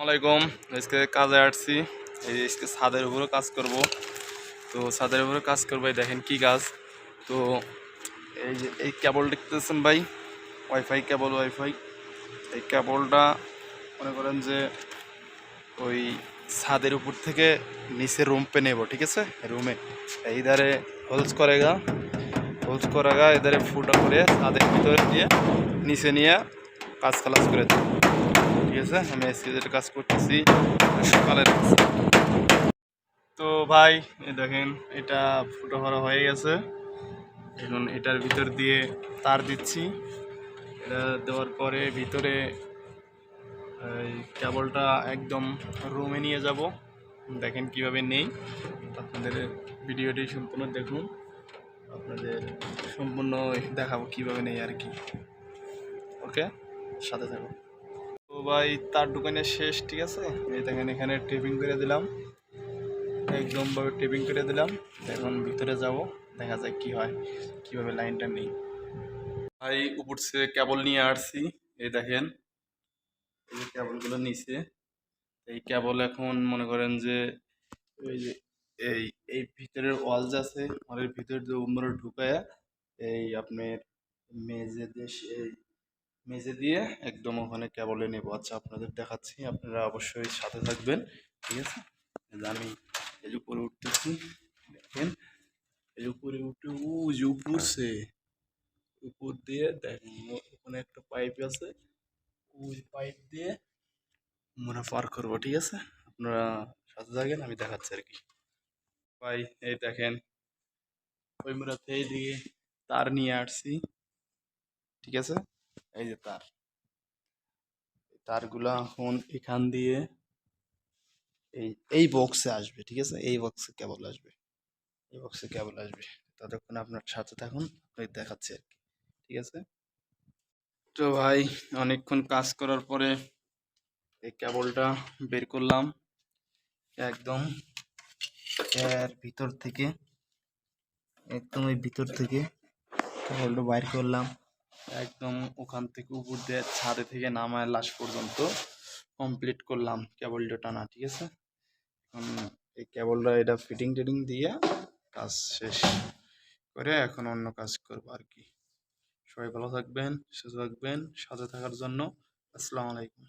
আসসালামাইকুম আজকে কাজে আসছি। এই আজকে ছাদের উপরে কাজ করব। তো ছাদের উপরে কাজ করব। দেখেন কি কাজ তো এই যে এই কেবল দেখতেছেন ভাই? ওয়াইফাই কেবল ওয়াইফাই এই কেবলটা মনে করেন যে ওই ছাদের উপর থেকে নিচে রুম পে নেব, ঠিক আছে? রুমে এই ধারে হোলস করেগা হোলস করেগা এধারে ফুটা করে ছাদের ভিতরে দিয়ে নিচে নিয়ে কাজ খালাস করে দেবো। ঠিক আছে আমি আজকে যেটা কাজ করতেছি। সকালের তো ভাই দেখেন, এটা ফুটো ভরা হয়ে গেছে। এখন এটার ভিতর দিয়ে তার দিচ্ছি। এটা দেওয়ার পরে ভিতরে কেবলটা একদম রুমে নিয়ে যাব। দেখেন কীভাবে নেই। আপনাদের ভিডিওটি সম্পূর্ণ দেখুন। আপনাদের সম্পূর্ণ দেখাবো কীভাবে নেই আর কি। ওকে? সাথে থাকুন। ভাই, তার দোকানে শেষ, ঠিক আছে? এই দেখেন, এখানে টেপিং করে দিলাম। একদম ভাবে টেপিং করে দিলাম। এখন ভিতরে যাব, দেখা যায় কি হয়, কীভাবে লাইনটা নেই। ভাই, উপর থেকে কেবল নিয়ে আসছি। এই দেখেন, এই কেবলগুলো নিচে। এই কেবল এখন মনে করেন যে ওই যে, এই এই ভিতরের ওয়াল যে আছে ওয়ালের ভিতর যে উমরে ঢুকায়, এই আপনার মেজে সে- এই মেজে দিয়ে একদম ওখানে কেবলে নেব। আচ্ছা আপনাদের দেখাচ্ছি, আপনারা অবশ্যই সাথে থাকবেন, ঠিক আছে? আমি যে উপরে উঠতেছি, দেখেন এই উপরে উঠে ও যে উপরছে উপর দিয়ে দেখেন, ওখানে একটা পাইপ আছে, ওই পাইপ দিয়ে মনে পার করব, ঠিক আছে? আপনারা সাথে থাকেন, আমি দেখাচ্ছি আর কি। ভাই, এই দেখেন, ওই মোড়াতে এই দিকে তার নিয়ে আসছি, ঠিক আছে? এই যে তার। তারগুলা এখন এখান দিয়ে এই এই বক্সে আসবে, ঠিক আছে? এই বক্সে কেবল আসবে। এই বক্সে কেবল আসবে। ততক্ষণ আপনার সাথে থাকুন, আপনাকে দেখাচ্ছি আর কি, ঠিক আছে? তো ভাই, অনেকক্ষণ কাজ করার পরে এই কেবলটা বের করলাম। একদম এর ভিতর থেকে, একদম এই ভিতর থেকে কেবলটা বাইর করলাম। একদম ওখান থেকে উপর দিয়ে ছাদে থেকে নামায় লাশ পর্যন্ত কমপ্লিট করলাম কেবলটা টানা, ঠিক আছে? এখন এই কেবলটা এটা ফিটিং টিটিং দিয়ে কাজ শেষ করে এখন অন্য কাজ করব আর কি। সবাই ভালো থাকবেন, সুস্থ থাকবেন, সাথে থাকার জন্য আসসালামু আলাইকুম।